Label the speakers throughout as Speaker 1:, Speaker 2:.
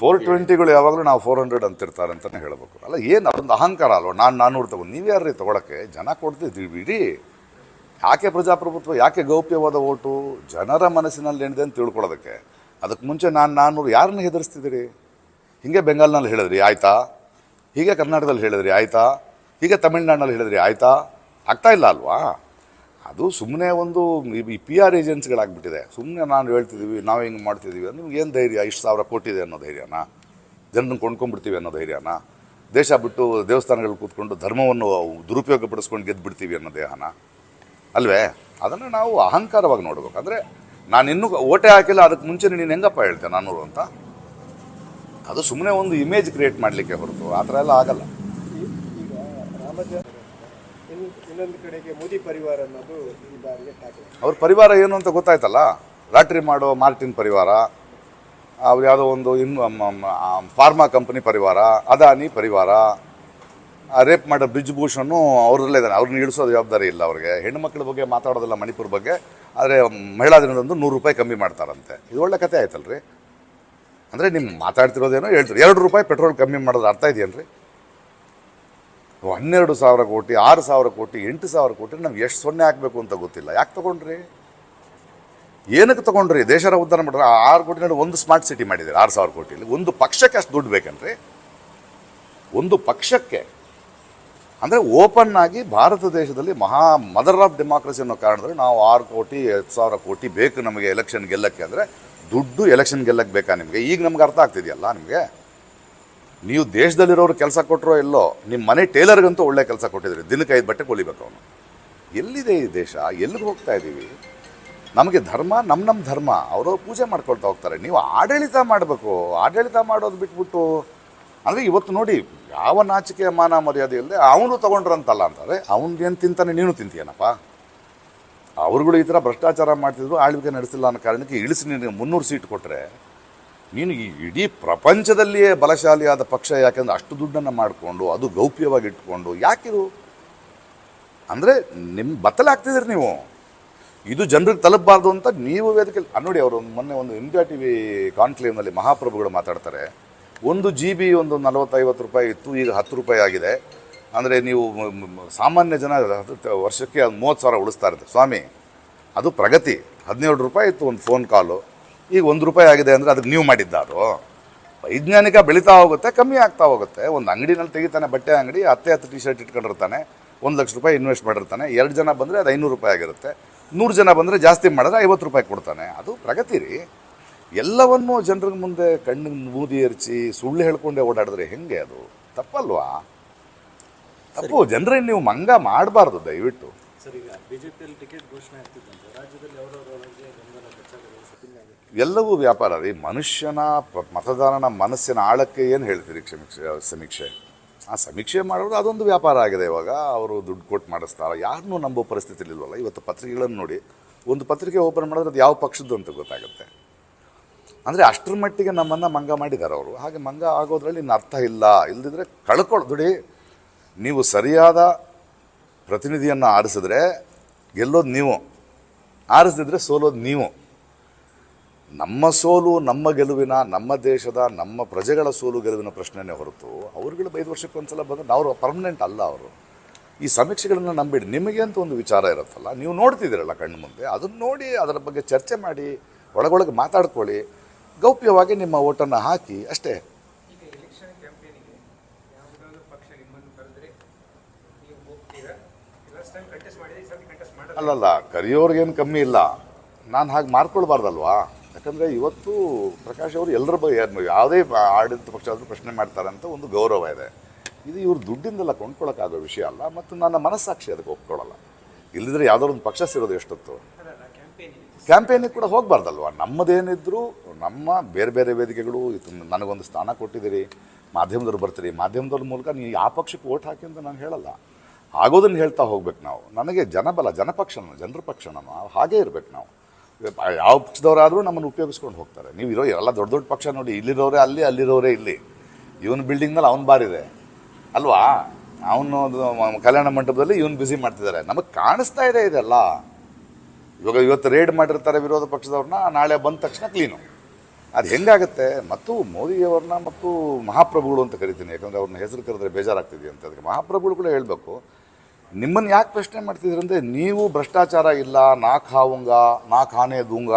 Speaker 1: Four ಟ್ವೆಂಟಿಗಳು ಯಾವಾಗಲೂ ನಾವು four hundred ಅಂತಿರ್ತಾರೆ ಅಂತಲೇ ಹೇಳಬೇಕು. ಅಲ್ಲ ಏನು ಅದೊಂದು ಅಹಂಕಾರ ಅಲ್ವ? ನಾನು ನಾನ್ನೂರು ತಗೊಂಡು ನೀವು ಯಾರ್ರೀ ತೊಗೊಳಕ್ಕೆ? ಜನ ಕೊಡ್ತಿದ್ದೀವಿ ಇಡೀ ಯಾಕೆ ಪ್ರಜಾಪ್ರಭುತ್ವ ಯಾಕೆ ಗೌಪ್ಯವಾದ ಓಟು? ಜನರ ಮನಸ್ಸಿನಲ್ಲಿ ಏನಿದೆ ಅಂತ ತಿಳ್ಕೊಳ್ಳೋದಕ್ಕೆ. ಅದಕ್ಕೆ ಮುಂಚೆ ನಾನು ನಾನ್ನೂರು ಯಾರನ್ನ ಹೆದರಿಸ್ತಿದ್ದೀರಿ? ಹೀಗೆ ಬೆಂಗಾಲ್ನಲ್ಲಿ ಹೇಳಿದ್ರಿ ಆಯಿತಾ? ಹೀಗೆ ಕರ್ನಾಟಕದಲ್ಲಿ ಹೇಳಿದ್ರಿ ಆಯಿತಾ? ಹೀಗೆ ತಮಿಳ್ನಾಡಿನಲ್ಲಿ ಹೇಳಿದ್ರಿ ಆಯಿತಾ? ಆಗ್ತಾ ಇಲ್ಲ ಅಲ್ವಾ? ಅದು ಸುಮ್ಮನೆ ಒಂದು ಈ ಪಿ ಆರ್ ಏಜೆನ್ಸಿಗಳಾಗ್ಬಿಟ್ಟಿದೆ ಸುಮ್ಮನೆ ನಾನು ಹೇಳ್ತಿದ್ದೀವಿ, ನಾವು ಹಿಂಗೆ ಮಾಡ್ತಿದ್ದೀವಿ ಅಂದ್ರೆ ನಿಮ್ಗೆ ಏನು ಧೈರ್ಯ? ಇಷ್ಟು ಸಾವಿರ ಕೊಟ್ಟಿದೆ ಅನ್ನೋ ಧೈರ್ಯನ? ಜನರನ್ನು ಕೊಂಡ್ಕೊಂಡ್ಬಿಡ್ತೀವಿ ಅನ್ನೋ ಧೈರ್ಯನ? ದೇಶ ಬಿಟ್ಟು ದೇವಸ್ಥಾನಗಳು ಕೂತ್ಕೊಂಡು ಧರ್ಮವನ್ನು ದುರುಪಯೋಗ ಪಡಿಸ್ಕೊಂಡು ಗೆದ್ದುಬಿಡ್ತೀವಿ ಅನ್ನೋ ದೇಹನ? ಅಲ್ವೇ? ಅದನ್ನು ನಾವು ಅಹಂಕಾರವಾಗಿ ನೋಡ್ಬೇಕು. ಅಂದರೆ ನಾನು ಇನ್ನೂ ಓಟೆ ಹಾಕಿಲ್ಲ ಅದಕ್ಕೆ ಮುಂಚೆ ನೀನು ಹೆಂಗಪ್ಪ ಹೇಳ್ತೆ ನಾನು ಅಂತ? ಅದು ಸುಮ್ಮನೆ ಒಂದು ಇಮೇಜ್ ಕ್ರಿಯೇಟ್ ಮಾಡಲಿಕ್ಕೆ ಹೊರತು, ಆ ಥರ ಎಲ್ಲ ಆಗಲ್ಲ.
Speaker 2: ಇನ್ನೊಂದು ಕಡೆಗೆ ಮೋದಿ ಪರಿವಾರ ಅನ್ನೋದು ಈ ಬಾರಿಗೆ
Speaker 1: ಅವ್ರ ಪರಿವಾರ ಏನು ಅಂತ ಗೊತ್ತಾಯ್ತಲ್ಲ? ಲಾಟ್ರಿ ಮಾಡೋ ಮಾರ್ಟಿನ್ ಪರಿವಾರ, ಅವ್ರು ಯಾವುದೋ ಒಂದು ಇನ್ ಫಾರ್ಮಾ ಕಂಪನಿ ಪರಿವಾರ, ಅದಾನಿ ಪರಿವಾರ ರೇಪ್ ಮಾಡೋ ಬ್ರಿಜ್ ಭೂಷಣು ಅವ್ರಲ್ಲೇ ಇದ್ದಾನೆ ಅವ್ರನ್ನ ಇಳಿಸೋ ಜವಾಬ್ದಾರಿ ಇಲ್ಲ ಅವ್ರಿಗೆ. ಹೆಣ್ಣು ಮಕ್ಕಳ ಬಗ್ಗೆ ಮಾತಾಡೋದಿಲ್ಲ ಮಣಿಪುರ ಬಗ್ಗೆ, ಆದರೆ ಮಹಿಳಾ ದಿನದಂದು ನೂರು ರೂಪಾಯಿ ಕಮ್ಮಿ ಮಾಡ್ತಾರಂತೆ. ಇದು ಒಳ್ಳೆ ಕತೆ ಆಯ್ತಲ್ರಿ? ಅಂದರೆ ನಿಮ್ಮ ಮಾತಾಡ್ತಿರೋದೇನೋ ಹೇಳ್ತೀರಿ. ಎರಡು ರೂಪಾಯಿ ಪೆಟ್ರೋಲ್ ಕಮ್ಮಿ ಮಾಡೋದು ಅರ್ಥ ಇದೆಯೇನ್ರಿ? ಹನ್ನೆರಡು ಸಾವಿರ ಕೋಟಿ, ಆರು ಸಾವಿರ ಕೋಟಿ, ಎಂಟು ಸಾವಿರ ಕೋಟಿ ನಾವು ಎಷ್ಟು ಸೊನ್ನೆ ಹಾಕಬೇಕು ಅಂತ ಗೊತ್ತಿಲ್ಲ. ಯಾಕೆ ತಗೊಂಡ್ರಿ? ಏನಕ್ಕೆ ತಗೊಂಡ್ರಿ? ದೇಶರ ಉದ್ಧಾರ ಮಾಡ್ರಿ ಆ ಕೋಟಿ ಕೋಟಿನಲ್ಲಿ ಒಂದು ಸ್ಮಾರ್ಟ್ ಸಿಟಿ ಮಾಡಿದ್ದಾರೆ, ಆರು ಸಾವಿರ ಕೋಟಿಲಿ ಒಂದು ಪಕ್ಷಕ್ಕೆ ಅಷ್ಟು ದುಡ್ಡು ಬೇಕನ್ರಿ? ಒಂದು ಪಕ್ಷಕ್ಕೆ. ಅಂದರೆ ಓಪನ್ ಆಗಿ ಭಾರತ ದೇಶದಲ್ಲಿ ಮಹಾ ಮದರ್ ಆಫ್ ಡೆಮಾಕ್ರಸಿ ಅನ್ನೋ ಕಾರಣದಲ್ಲಿ ನಾವು ಆರು ಕೋಟಿ, ಹತ್ತು ಸಾವಿರ ಕೋಟಿ ಬೇಕು ನಮಗೆ ಎಲೆಕ್ಷನ್ ಗೆಲ್ಲಕ್ಕೆ ಅಂದರೆ ದುಡ್ಡು ಎಲೆಕ್ಷನ್ ಗೆಲ್ಲಕ್ಕೆ ಬೇಕಾ ನಿಮಗೆ? ಈಗ ನಮ್ಗೆ ಅರ್ಥ ಆಗ್ತಿದೆಯಲ್ಲ ನಿಮಗೆ? ನೀವು ದೇಶದಲ್ಲಿರೋರು ಕೆಲಸ ಕೊಟ್ಟರೋ ಎಲ್ಲೋ ನಿಮ್ಮ ಮನೆ ಟೇಲರ್ಗಂತೂ ಒಳ್ಳೆ ಕೆಲಸ ಕೊಟ್ಟಿದ್ರಿ. ದಿನಕ್ಕೆ ಐದು ಬಟ್ಟೆ ಕೊಲಿಬೇಕು ಅವನು. ಎಲ್ಲಿದೆ ಈ ದೇಶ? ಎಲ್ಲಿಗೆ ಹೋಗ್ತಾ ಇದ್ದೀವಿ ನಮಗೆ ಧರ್ಮ ನಮ್ಮ ನಮ್ಮ ಧರ್ಮ. ಅವರು ಪೂಜೆ ಮಾಡ್ಕೊಳ್ತಾ ಹೋಗ್ತಾರೆ. ನೀವು ಆಡಳಿತ ಮಾಡಬೇಕು. ಆಡಳಿತ ಮಾಡೋದು ಬಿಟ್ಬಿಟ್ಟು, ಅಂದರೆ ಇವತ್ತು ನೋಡಿ, ಯಾವ ನಾಚಿಕೆ, ಮಾನ, ಮರ್ಯಾದೆ ಇಲ್ಲದೆ ಅವನು ತೊಗೊಂಡ್ರಂತಲ್ಲ ಅಂತಾರೆ ಅವನು ಏನು ತಿಂತಾನೆ, ನೀನು ತಿಂತೀಯನಪ್ಪ? ಅವ್ರುಗಳು ಈ ಥರ ಭ್ರಷ್ಟಾಚಾರ ಮಾಡ್ತಿದ್ರು, ಆಳ್ವಿಕೆ ನಡೆಸಿಲ್ಲ ಅನ್ನೋ ಕಾರಣಕ್ಕೆ ಇಳಿಸಿ ನಿನಗೆ ಮುನ್ನೂರು ಸೀಟ್ ಕೊಟ್ಟರೆ ನೀನು ಈ ಇಡೀ ಪ್ರಪಂಚದಲ್ಲಿಯೇ ಬಲಶಾಲಿಯಾದ ಪಕ್ಷ ಯಾಕೆಂದ್ರೆ ಅಷ್ಟು ದುಡ್ಡನ್ನು ಮಾಡಿಕೊಂಡು ಅದು ಗೌಪ್ಯವಾಗಿ ಇಟ್ಕೊಂಡು ಯಾಕಿದು? ಅಂದರೆ ನಿಮ್ಮ ಬತ್ತಲಾಗ್ತಿದ್ದೀರಿ ನೀವು. ಇದು ಜನರಿಗೆ ತಲುಪಬಾರ್ದು ಅಂತ ನೀವು ವೇದಿಕೆ ನೋಡಿ ಅವರು ಮೊನ್ನೆ ಒಂದು ಇಂಡಿಯಾ ಟಿ ವಿ ಕಾನ್ಕ್ಲೇವ್ನಲ್ಲಿ ಮಹಾಪ್ರಭುಗಳು ಮಾತಾಡ್ತಾರೆ. ಒಂದು ಜಿ ಬಿ ಒಂದು ನಲವತ್ತೈವತ್ತು ರೂಪಾಯಿ ಇತ್ತು, ಈಗ ಹತ್ತು ರೂಪಾಯಿ ಆಗಿದೆ. ಅಂದರೆ ನೀವು ಸಾಮಾನ್ಯ ಜನ ವರ್ಷಕ್ಕೆ ಮೂವತ್ತು ಸಾವಿರ ಉಳಿಸ್ತಾ ಇರುತ್ತೆ ಸ್ವಾಮಿ, ಅದು ಪ್ರಗತಿ. ಹದಿನೇಳು ರೂಪಾಯಿ ಇತ್ತು ಒಂದು ಫೋನ್ ಕಾಲು. ಈಗ ಒಂದು ರೂಪಾಯಿ ಆಗಿದೆ ಅಂದರೆ ಅದಕ್ಕೆ ನೀವು ಮಾಡಿದ್ದಾರು ವೈಜ್ಞಾನಿಕ ಬೆಳೀತಾ ಹೋಗುತ್ತೆ ಕಮ್ಮಿ ಆಗ್ತಾ ಹೋಗುತ್ತೆ. ಒಂದು ಅಂಗಡಿನಲ್ಲಿ ತೆಗಿತಾನೆ ಬಟ್ಟೆ ಅಂಗಡಿ ಹತ್ತೆ ಹತ್ತು ಟಿ ಶರ್ಟ್ ಇಟ್ಕೊಂಡಿರ್ತಾನೆ ಒಂದು ಲಕ್ಷ ರೂಪಾಯಿ ಇನ್ವೆಸ್ಟ್ ಮಾಡಿರ್ತಾನೆ. ಎರಡು ಜನ ಬಂದರೆ ಅದು ಐನೂರು ರೂಪಾಯಿ ಆಗಿರುತ್ತೆ. ನೂರು ಜನ ಬಂದರೆ ಜಾಸ್ತಿ ಮಾಡಿದ್ರೆ ಐವತ್ತು ರೂಪಾಯಿ ಕೊಡ್ತಾನೆ. ಅದು ಪ್ರಗತಿ ರೀ. ಎಲ್ಲವನ್ನೂ ಜನರ ಮುಂದೆ ಕಣ್ಣಿಗೆ ಮೂದಿ ಎರಚಿ ಸುಳ್ಳು ಹೇಳ್ಕೊಂಡೆ ಓಡಾಡಿದ್ರೆ ಹೆಂಗೆ ಅದು? ತಪ್ಪಲ್ವಾ? ತಪ್ಪು. ಜನರಿಗೆ ನೀವು ಮಂಗ ಮಾಡಬಾರ್ದು ದಯವಿಟ್ಟು.
Speaker 2: ಸರ್
Speaker 1: ಎಲ್ಲವೂ ವ್ಯಾಪಾರ ರೀ ಮನುಷ್ಯನ ಮತದಾರನ ಮನಸ್ಸಿನ ಆಳಕ್ಕೆ ಏನು ಹೇಳ್ತೀರಿ ಕ್ಷಮಿಕ್ಷೆ, ಸಮೀಕ್ಷೆ? ಆ ಸಮೀಕ್ಷೆ ಮಾಡೋದು ಅದೊಂದು ವ್ಯಾಪಾರ ಆಗಿದೆ ಇವಾಗ. ಅವರು ದುಡ್ಡು ಕೊಟ್ಟು ಮಾಡಿಸ್ತಾರೆ. ಯಾರನ್ನೂ ನಂಬೋ ಪರಿಸ್ಥಿತಿ ಇಲ್ವಲ್ಲ ಇವತ್ತು ಪತ್ರಿಕೆಗಳನ್ನು ನೋಡಿ, ಒಂದು ಪತ್ರಿಕೆ ಓಪನ್ ಮಾಡಿದ್ರೆ ಅದು ಯಾವ ಪಕ್ಷದ್ದು ಅಂತ ಗೊತ್ತಾಗುತ್ತೆ. ಅಂದರೆ ಅಷ್ಟರ ಮಟ್ಟಿಗೆ ನಮ್ಮನ್ನು ಮಂಗ ಮಾಡಿದ್ದಾರೆ ಅವರು. ಹಾಗೆ ಮಂಗ ಆಗೋದ್ರಲ್ಲಿ ಇನ್ನು ಅರ್ಥ ಇಲ್ಲ. ಇಲ್ಲದಿದ್ದರೆ ಕಳ್ಕೊಳ್ಳೋದು. ನೀವು ಸರಿಯಾದ ಪ್ರತಿನಿಧಿಯನ್ನು ಆರಿಸಿದ್ರೆ ಗೆಲ್ಲೋದು ನೀವು. ಆರಿಸದಿದ್ರೆ ಸೋಲೋದು ನೀವು. ನಮ್ಮ ಸೋಲು ನಮ್ಮ ಗೆಲುವಿನ, ನಮ್ಮ ದೇಶದ, ನಮ್ಮ ಪ್ರಜೆಗಳ ಸೋಲು ಗೆಲುವಿನ ಪ್ರಶ್ನೆನೇ ಹೊರತು ಅವ್ರುಗಳು ಐದು ವರ್ಷಕ್ಕೊಂದ್ಸಲ ಬಂದ್ರೆ ಅವರು ಪರ್ಮನೆಂಟ್ ಅಲ್ಲ ಅವರು. ಈ ಸಮೀಕ್ಷೆಗಳನ್ನು ನಂಬಿಡಿ. ನಿಮಗೆ ಅಂತ ಒಂದು ವಿಚಾರ ಇರುತ್ತಲ್ಲ, ನೀವು ನೋಡ್ತಿದ್ದೀರಲ್ಲ ಕಣ್ಣು ಮುಂದೆ, ಅದನ್ನು ನೋಡಿ ಅದರ ಬಗ್ಗೆ ಚರ್ಚೆ ಮಾಡಿ, ಒಳಗೊಳಗೆ ಮಾತಾಡ್ಕೊಳ್ಳಿ. ಗೌಪ್ಯವಾಗಿ ನಿಮ್ಮ ಓಟನ್ನು ಹಾಕಿ, ಅಷ್ಟೇ.
Speaker 3: ಈಗ
Speaker 1: ಅಲ್ಲಲ್ಲ ಕರಿಯೋರ್ಗೇನು ಕಮ್ಮಿ ಇಲ್ಲ. ನಾನು ಹಾಗೆ ಮಾಡ್ಕೊಳ್ಬಾರ್ದಲ್ವಾ? ಯಾಕಂದರೆ ಇವತ್ತು ಪ್ರಕಾಶ್ ಅವರು ಎಲ್ಲರ ಬಗ್ಗೆ ಯಾವುದೇ ಆಡಳಿತ ಪಕ್ಷ ಆದರೂ ಪ್ರಶ್ನೆ ಮಾಡ್ತಾರೆ ಅಂತ ಒಂದು ಗೌರವ ಇದೆ. ಇದು ಇವ್ರು ದುಡ್ಡಿಂದೆಲ್ಲ ಕೊಂಡ್ಕೊಳ್ಳೋಕ್ಕಾಗೋ ವಿಷಯ ಅಲ್ಲ ಮತ್ತು ನನ್ನ ಮನಸ್ಸಾಕ್ಷಿ ಅದಕ್ಕೆ ಒಪ್ಕೊಳ್ಳಲ್ಲ ಇಲ್ಲದಿದ್ರೆ ಯಾವುದಾದ್ರು ಒಂದು ಪಕ್ಷ ಸೇರೋದು ಎಷ್ಟೊತ್ತು?
Speaker 3: ಕ್ಯಾಂಪೇನಿಗೆ
Speaker 1: ಕೂಡ ಹೋಗಬಾರ್ದಲ್ವ? ನಮ್ಮದೇನಿದ್ರು ನಮ್ಮ ಬೇರೆ ಬೇರೆ ವೇದಿಕೆಗಳು ಇದು ನನಗೊಂದು ಸ್ಥಾನ ಕೊಟ್ಟಿದ್ದೀರಿ ಮಾಧ್ಯಮದವ್ರು ಬರ್ತೀರಿ ಮಾಧ್ಯಮದವ್ರ ಮೂಲಕ ನೀವು ಯಾವ ಪಕ್ಷಕ್ಕೆ ಓಟ್ ಹಾಕಿ ಅಂತ ನಾನು ಹೇಳಲ್ಲ. ಆಗೋದನ್ನು ಹೇಳ್ತಾ ಹೋಗ್ಬೇಕು ನಾವು. ನನಗೆ ಜನಬಲ, ಜನಪಕ್ಷನ ಜನರ ಪಕ್ಷ ನಮ್ಮ ಹಾಗೇ ಇರಬೇಕು ನಾವು. ಯಾವ ಪಕ್ಷದವರಾದರೂ ನಮ್ಮನ್ನು ಉಪಯೋಗಿಸ್ಕೊಂಡು ಹೋಗ್ತಾರೆ. ನೀವು ಇರೋ ಎಲ್ಲ ದೊಡ್ಡ ದೊಡ್ಡ ಪಕ್ಷ ನೋಡಿ, ಇಲ್ಲಿರೋರೆ ಅಲ್ಲಿ, ಅಲ್ಲಿರೋರೆ ಇಲ್ಲಿ. ಇವನ ಬಿಲ್ಡಿಂಗ್ನಲ್ಲಿ ಅವ್ನು ಬಾರಿದೆ. ಅಲ್ವಾ? ಅವನು ಕಲ್ಯಾಣ ಮಂಟಪದಲ್ಲಿ ಇವನು ಬ್ಯುಸಿ ಮಾಡ್ತಿದ್ದಾರೆ. ನಮಗೆ ಕಾಣಿಸ್ತಾ ಇದೆ ಇದೆಲ್ಲ. ಇವಾಗ ಇವತ್ತು ರೇಡ್ ಮಾಡಿರ್ತಾರೆ ವಿರೋಧ ಪಕ್ಷದವ್ರನ್ನ, ನಾಳೆ ಬಂದ ತಕ್ಷಣ ಕ್ಲೀನು ಅದು ಹೆಂಗಾಗುತ್ತೆ? ಮತ್ತು ಮೋದಿಯವ್ರನ್ನ ಮತ್ತು ಮಹಾಪ್ರಭುಗಳು ಅಂತ ಕರಿತೀನಿ. ಯಾಕಂದರೆ ಅವ್ರನ್ನ ಹೆಸರು ಕರೆದ್ರೆ ಬೇಜಾರಾಗ್ತಿದೆ ಅಂತ. ಅದಕ್ಕೆ ಮಹಾಪ್ರಭುಗಳು ಕೂಡ ಹೇಳಬೇಕು. ನಿಮ್ಮನ್ನು ಯಾಕೆ ಪ್ರಶ್ನೆ ಮಾಡ್ತಿದ್ರು ಅಂದರೆ ನೀವು ಭ್ರಷ್ಟಾಚಾರ ಇಲ್ಲ ನಾ ಖಾವುಂಗ ನಾ ಖಾನೆ ದೂಂಗ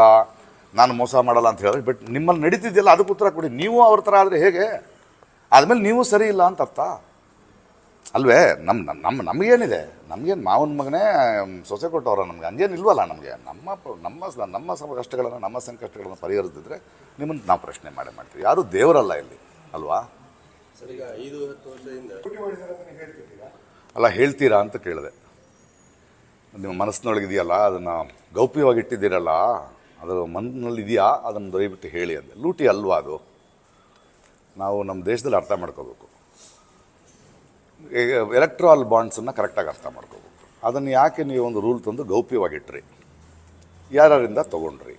Speaker 1: ನಾನು ಮೋಸ ಮಾಡಲ್ಲ ಅಂತ ಹೇಳಿದ್ರೆ ಬಟ್ ನಿಮ್ಮಲ್ಲಿ ನಡೀತಿದ್ದಿಲ್ಲ ಅದಕ್ಕೆ ಉತ್ತರ ಕೊಡಿ. ನೀವು ಅವ್ರ ಥರ ಆದರೆ ಹೇಗೆ? ಆದಮೇಲೆ ನೀವು ಸರಿ ಇಲ್ಲ ಅಂತ ಅರ್ಥ? ಅಲ್ವೇ? ನಮ್ಮ ನಮ್ಮ ನಮ್ಮ ನಮಗೇನಿದೆ? ನಮಗೇನು ಮಾವನ ಮಗನೇ ಸೊಸೆ ಕೊಟ್ಟವ್ರ ನಮಗೆ. ಹಂಗೇನು ಇಲ್ವಲ್ಲ ನಮಗೆ? ನಮ್ಮ ಪ- ನಮ್ಮ ನಮ್ಮ ಸಮ ಕಷ್ಟಗಳನ್ನು ನಮ್ಮ ಸಂಕಷ್ಟಗಳನ್ನು ಪರಿಹರಿಸಿದ್ರೆ ನಿಮ್ಮನ್ನು ನಾವು ಪ್ರಶ್ನೆ ಮಾಡೇ ಮಾಡ್ತೀವಿ. ಯಾರೂ ದೇವರಲ್ಲ ಇಲ್ಲಿ ಅಲ್ವಾ?
Speaker 4: ಸರಿ ಈಗ ಐದು ಹತ್ತು ವರ್ಷದಿಂದ
Speaker 1: ಅಲ್ಲ, ಹೇಳ್ತೀರಾ ಅಂತ ಕೇಳಿದೆ. ನಿಮ್ಮ ಮನಸ್ಸಿನೊಳಗಿದೆಯಲ್ಲ, ಅದನ್ನು ಗೌಪ್ಯವಾಗಿ ಇಟ್ಟಿದ್ದೀರಲ್ಲ ಅದು ಮನಲ್ಲಿ ಇದೆಯಾ ಅದನ್ನು ದಯವಿಟ್ಟು ಹೇಳಿ ಅಂದೆ. ಲೂಟಿ ಅಲ್ವಾ ಅದು? ನಾವು ನಮ್ಮ ದೇಶದಲ್ಲಿ ಅರ್ಥ ಮಾಡ್ಕೋಬೇಕು. ಎಲೆಕ್ಟ್ರಾಲ್ ಬಾಂಡ್ಸನ್ನು ಕರೆಕ್ಟಾಗಿ ಅರ್ಥ ಮಾಡ್ಕೋಬೇಕು. ಅದನ್ನು ಯಾಕೆ ನೀವು ಒಂದು ರೂಲ್ ತಂದು ಗೌಪ್ಯವಾಗಿಟ್ರಿ? ಯಾರ್ಯಾರಿಂದ ತಗೊಂಡ್ರಿ?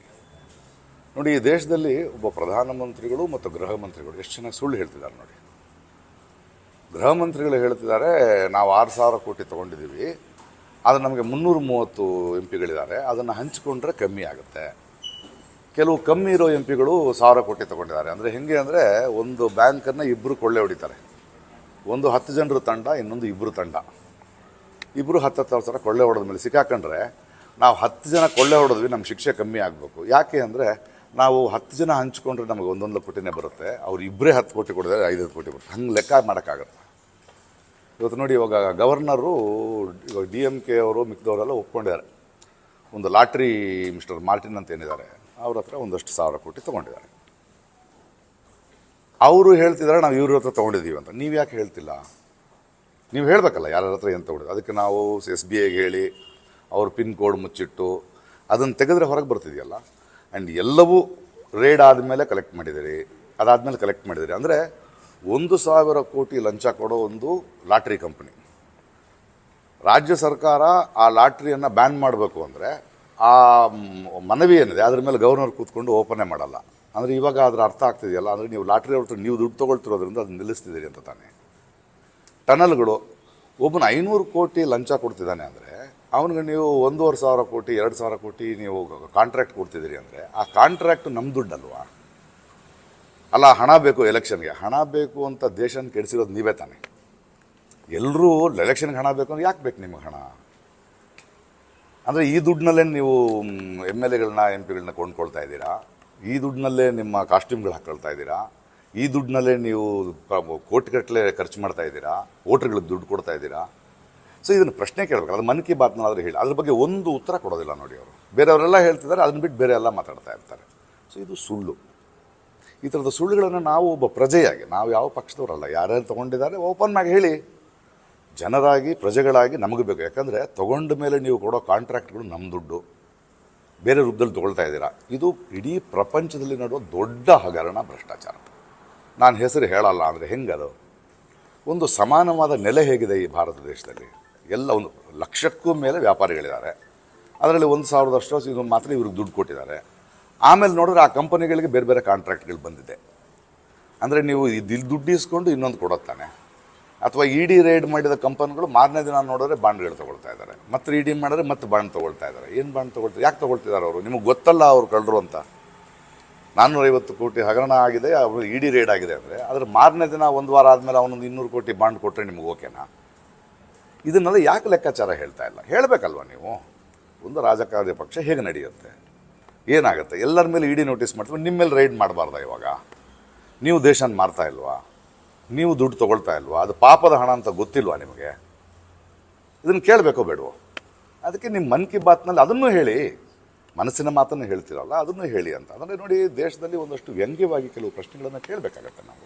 Speaker 1: ನೋಡಿ, ಈ ದೇಶದಲ್ಲಿ ಒಬ್ಬ ಪ್ರಧಾನಮಂತ್ರಿಗಳು ಮತ್ತು ಗೃಹ ಮಂತ್ರಿಗಳು ಎಷ್ಟು ಚೆನ್ನಾಗಿ ಸುಳ್ಳು ಹೇಳ್ತಿದ್ದಾರೆ ನೋಡಿ. ಗೃಹ ಮಂತ್ರಿಗಳು ಹೇಳ್ತಿದ್ದಾರೆ, ನಾವು ಆರು ಸಾವಿರ ಕೋಟಿ ತೊಗೊಂಡಿದ್ದೀವಿ, ಆದರೆ ನಮಗೆ ಮುನ್ನೂರ ಮೂವತ್ತು ಎಂ ಪಿಗಳಿದ್ದಾರೆ ಅದನ್ನು ಹಂಚಿಕೊಂಡ್ರೆ ಕಮ್ಮಿ ಆಗುತ್ತೆ. ಕೆಲವು ಕಮ್ಮಿ ಇರೋ ಎಂ ಪಿಗಳು ಸಾವಿರ ಕೋಟಿ ತೊಗೊಂಡಿದ್ದಾರೆ. ಅಂದರೆ ಹೆಂಗೆ ಅಂದರೆ, ಒಂದು ಬ್ಯಾಂಕನ್ನು ಇಬ್ಬರು ಕೊಳ್ಳೆ ಹೊಡಿತಾರೆ. ಒಂದು ಹತ್ತು ಜನರ ತಂಡ, ಇನ್ನೊಂದು ಇಬ್ಬರು ತಂಡ. ಇಬ್ಬರು ಹತ್ತು ಹತ್ತು ಸಾವಿರ ಕೊಳ್ಳೆ ಹೊಡೆದ ಮೇಲೆ ಸಿಕ್ಕಾಕೊಂಡ್ರೆ, ನಾವು ಹತ್ತು ಜನ ಕೊಳ್ಳೆ ಹೊಡೆದ್ವಿ ನಮ್ಮ ಶಿಕ್ಷೆ ಕಮ್ಮಿ ಆಗಬೇಕು. ಯಾಕೆ ಅಂದರೆ, ನಾವು ಹತ್ತು ಜನ ಹಂಚ್ಕೊಂಡ್ರೆ ನಮಗೆ ಒಂದೊಂದು ಕೋಟಿನೇ ಬರುತ್ತೆ. ಅವ್ರು ಇಬ್ಬರೇ ಹತ್ತು ಕೋಟಿ ಕೊಡಿದ್ರೆ ಐದು ಕೋಟಿ ಬರುತ್ತೆ. ಹಂಗೆ ಲೆಕ್ಕ ಮಾಡೋಕ್ಕಾಗತ್ತೆ. ಇವತ್ತು ನೋಡಿ ಇವಾಗ ಗವರ್ನರು, ಇವಾಗ ಡಿ ಎಂ ಕೆ ಅವರು ಮಿಕ್ದವರೆಲ್ಲ ಒಪ್ಕೊಂಡಿದ್ದಾರೆ. ಒಂದು ಲಾಟ್ರಿ ಮಿಸ್ಟರ್ ಮಾರ್ಟಿನ್ ಅಂತ ಏನಿದ್ದಾರೆ, ಅವ್ರ ಹತ್ರ ಒಂದಷ್ಟು ಸಾವಿರ ಕೋಟಿ ತೊಗೊಂಡಿದ್ದಾರೆ. ಅವರು ಹೇಳ್ತಿದ್ದಾರೆ, ನಾವು ಇವ್ರ ಹತ್ರ ತೊಗೊಂಡಿದ್ದೀವಿ ಅಂತ. ನೀವು ಯಾಕೆ ಹೇಳ್ತಿಲ್ಲ? ನೀವು ಹೇಳಬೇಕಲ್ಲ, ಯಾರ ಹತ್ರ ಏನು ತೊಗೊಂಡಿದ್ದು? ಅದಕ್ಕೆ ನಾವು ಎಸ್ ಬಿ ಐಗೆ ಹೇಳಿ, ಅವ್ರ ಪಿನ್ ಕೋಡ್ ಮುಚ್ಚಿಟ್ಟು, ಅದನ್ನು ತೆಗೆದ್ರೆ ಹೊರಗೆ ಬರ್ತಿದೆಯಲ್ಲ? ಆ್ಯಂಡ್ ಎಲ್ಲವೂ ರೇಡ್ ಆದಮೇಲೆ ಕಲೆಕ್ಟ್ ಮಾಡಿದ್ದೀರಿ. ಅದಾದಮೇಲೆ ಕಲೆಕ್ಟ್ ಮಾಡಿದ್ದೀರಿ. ಅಂದರೆ ಒಂದು ಸಾವಿರ ಕೋಟಿ ಲಂಚ ಕೊಡೋ ಒಂದು ಲಾಟ್ರಿ ಕಂಪನಿ. ರಾಜ್ಯ ಸರ್ಕಾರ ಆ ಲಾಟ್ರಿಯನ್ನು ಬ್ಯಾನ್ ಮಾಡಬೇಕು ಅಂದರೆ ಆ ಮನವಿ ಏನಿದೆ, ಅದ್ರ ಮೇಲೆ ಗವರ್ನರ್ ಕೂತ್ಕೊಂಡು ಓಪನೇ ಮಾಡಲ್ಲ. ಅಂದರೆ ಇವಾಗ ಅದರ ಅರ್ಥ ಆಗ್ತಿದೆಯಲ್ಲ, ಅಂದರೆ ನೀವು ಲಾಟ್ರಿ ಅವ್ರ ನೀವು ದುಡ್ಡು ತೊಗೊಳ್ತಿರೋದ್ರಿಂದ ಅದನ್ನ ನಿಲ್ಲಿಸ್ತಿದ್ದೀರಿ ಅಂತ ತಾನೆ. ಟನಲ್ಗಳು, ಒಬ್ಬನ ಐನೂರು ಕೋಟಿ ಲಂಚ ಕೊಡ್ತಿದ್ದಾನೆ ಅಂದರೆ, ಅವನಿಗೆ ನೀವು ಒಂದೂವರೆ ಸಾವಿರ ಕೋಟಿ, ಎರಡು ಸಾವಿರ ಕೋಟಿ ನೀವು ಕಾಂಟ್ರಾಕ್ಟ್ ಕೊಡ್ತಿದ್ದೀರಿ ಅಂದರೆ, ಆ ಕಾಂಟ್ರಾಕ್ಟ್ ನಮ್ಮ ದುಡ್ಡಲ್ವಾ? ಅಲ್ಲ, ಹಣ ಬೇಕು ಎಲೆಕ್ಷನ್ಗೆ. ಹಣ ಬೇಕು ಅಂತ ದೇಶನ ಕೆಡಿಸಿರೋದು ನೀವೇ ತಾನೆ. ಎಲ್ಲರೂ ಎಲೆಕ್ಷನ್ಗೆ ಹಣ ಬೇಕು ಅಂದ್ರೆ ಯಾಕೆ ಬೇಕು ನಿಮಗೆ ಹಣ? ಅಂದರೆ ಈ ದುಡ್ಡಿನಲ್ಲೇ ನೀವು ಎಂ ಎಲ್ ಎಗಳನ್ನ, ಎಂ ಪಿಗಳನ್ನ ಕೊಂಡ್ಕೊಳ್ತಾ ಇದ್ದೀರಾ? ಈ ದುಡ್ಡಿನಲ್ಲೇ ನಿಮ್ಮ ಕಾಸ್ಟ್ಯೂಮ್ಗಳು ಹಾಕೊಳ್ತಾ ಇದ್ದೀರಾ? ಈ ದುಡ್ಡಿನಲ್ಲೇ ನೀವು ಕೋಟಿಗಟ್ಟಲೆ ಖರ್ಚು ಮಾಡ್ತಾ ಇದ್ದೀರಾ? ವೋಟ್ರ್ಗಳಿಗೆ ದುಡ್ಡು ಕೊಡ್ತಾ ಇದ್ದೀರಾ? ಸೊ, ಇದನ್ನು ಪ್ರಶ್ನೆ ಕೇಳಬೇಕು. ಅದು ಮನ್ ಕಿ ಬಾತ್ನಾದ್ರೂ ಹೇಳಿ. ಅದ್ರ ಬಗ್ಗೆ ಒಂದು ಉತ್ತರ ಕೊಡೋದಿಲ್ಲ ನೋಡಿ ಅವರು. ಬೇರೆಯವರೆಲ್ಲ ಹೇಳ್ತಿದ್ದಾರೆ, ಅದನ್ನ ಬಿಟ್ಟು ಬೇರೆ ಎಲ್ಲ ಮಾತಾಡ್ತಾ ಇರ್ತಾರೆ. ಸೊ, ಇದು ಸುಳ್ಳು. ಈ ಥರದ ಸುಳ್ಳುಗಳನ್ನು ನಾವು ಒಬ್ಬ ಪ್ರಜೆಯಾಗಿ, ನಾವು ಯಾವ ಪಕ್ಷದವರಲ್ಲ, ಯಾರ್ಯಾರು ತೊಗೊಂಡಿದ್ದಾರೆ ಓಪನ್ ಆಗಿ ಹೇಳಿ. ಜನರಾಗಿ, ಪ್ರಜೆಗಳಾಗಿ ನಮಗೆ ಬೇಕು. ಯಾಕಂದರೆ ತೊಗೊಂಡ ಮೇಲೆ ನೀವು ಕೊಡೋ ಕಾಂಟ್ರಾಕ್ಟ್ಗಳು ನಮ್ಮ ದುಡ್ಡು. ಬೇರೆ ರೂಪದಲ್ಲಿ ತೊಗೊಳ್ತಾ ಇದ್ದೀರಾ. ಇದು ಇಡೀ ಪ್ರಪಂಚದಲ್ಲಿ ನಡುವ ದೊಡ್ಡ ಹಗರಣ ಭ್ರಷ್ಟಾಚಾರ. ನಾನು ಹೆಸರು ಹೇಳಲ್ಲ ಅಂದರೆ ಹೆಂಗದು? ಒಂದು ಸಮಾನವಾದ ನೆಲೆ ಹೇಗಿದೆ ಈ ಭಾರತ ದೇಶದಲ್ಲಿ. ಎಲ್ಲ ಒಂದು ಲಕ್ಷಕ್ಕೂ ಮೇಲೆ ವ್ಯಾಪಾರಿಗಳಿದ್ದಾರೆ. ಅದರಲ್ಲಿ ಒಂದು ಸಾವಿರದಷ್ಟು ಇದನ್ನು ಮಾತ್ರ ಇವ್ರಿಗೆ ದುಡ್ಡು ಕೊಟ್ಟಿದ್ದಾರೆ. ಆಮೇಲೆ ನೋಡಿದ್ರೆ ಆ ಕಂಪನಿಗಳಿಗೆ ಬೇರೆ ಬೇರೆ ಕಾಂಟ್ರಾಕ್ಟ್ಗಳು ಬಂದಿದೆ. ಅಂದರೆ ನೀವು ಇದು ದುಡ್ಡು ಇಸ್ಕೊಂಡು ಇನ್ನೊಂದು ಕೊಡುತ್ತಾನೆ ಅಥವಾ ಇ ಡಿ ರೈಡ್ ಮಾಡಿದ ಕಂಪನಿಗಳು ಮಾರನೇ ದಿನ ನೋಡಿದ್ರೆ ಬಾಂಡ್ಗಳು ತೊಗೊಳ್ತಾ ಇದ್ದಾರೆ. ಮತ್ತೆ ಇ ಡಿ ಮಾಡಿದ್ರೆ ಮತ್ತೆ ಬಾಂಡ್ ತೊಗೊಳ್ತಾ ಇದ್ದಾರೆ. ಏನು ಬಾಂಡ್ ತೊಗೊಳ್ತಾರೆ ಯಾಕೆ ತೊಗೊಳ್ತಿದ್ದಾರೆ ಅವರು? ನಿಮಗೆ ಗೊತ್ತಲ್ಲ ಅವ್ರು ಕಳ್ಳರು ಅಂತ. ನಾನ್ನೂರೈವತ್ತು ಕೋಟಿ ಹಗರಣ ಆಗಿದೆ, ಅವರು ಇ ಡಿ ರೇಡ್ ಆಗಿದೆ ಅಂದರೆ ಅದ್ರ ಮಾರನೇ ದಿನ ಒಂದು ವಾರ ಆದಮೇಲೆ ಅವನೊಂದು ಇನ್ನೂರು ಕೋಟಿ ಬಾಂಡ್ ಕೊಟ್ಟರೆ ನಿಮ್ಗೆ ಓಕೆನಾ? ಇದನ್ನೆಲ್ಲ ಯಾಕೆ ಲೆಕ್ಕಾಚಾರ ಹೇಳ್ತಾ ಇಲ್ಲ? ಹೇಳಬೇಕಲ್ವ ನೀವು? ಒಂದು ರಾಜಕಾರಣ ಪಕ್ಷ ಹೇಗೆ ನಡೆಯುತ್ತೆ? ಏನಾಗುತ್ತೆ? ಎಲ್ಲರ ಮೇಲೆ ಇಡಿ ನೋಟಿಸ್ ಮಾಡ್ತೀವಿ ನಿಮ್ಮ ಮೇಲೆ ರೈಡ್ ಮಾಡಬಾರ್ದ ಇವಾಗ? ನೀವು ದೇಶನ ಮಾರ್ತಾ ಇಲ್ವಾ? ನೀವು ದುಡ್ಡು ತೊಗೊಳ್ತಾ ಇಲ್ವಾ? ಅದು ಪಾಪದ ಹಣ ಅಂತ ಗೊತ್ತಿಲ್ವಾ ನಿಮಗೆ? ಇದನ್ನು ಕೇಳಬೇಕೋ ಬೇಡವೋ? ಅದಕ್ಕೆ ನಿಮ್ಮ ಮನ್ ಕಿ ಬಾತ್ನಲ್ಲಿ ಅದನ್ನು ಹೇಳಿ. ಮನಸ್ಸಿನ ಮಾತನ್ನು ಹೇಳ್ತಿರಲ್ಲ, ಅದನ್ನು ಹೇಳಿ ಅಂತ. ಅಂದರೆ ನೋಡಿ, ದೇಶದಲ್ಲಿ ಒಂದಷ್ಟು ವ್ಯಂಗ್ಯವಾಗಿ ಕೆಲವು ಪ್ರಶ್ನೆಗಳನ್ನು ಕೇಳಬೇಕಾಗತ್ತೆ ನಾವು.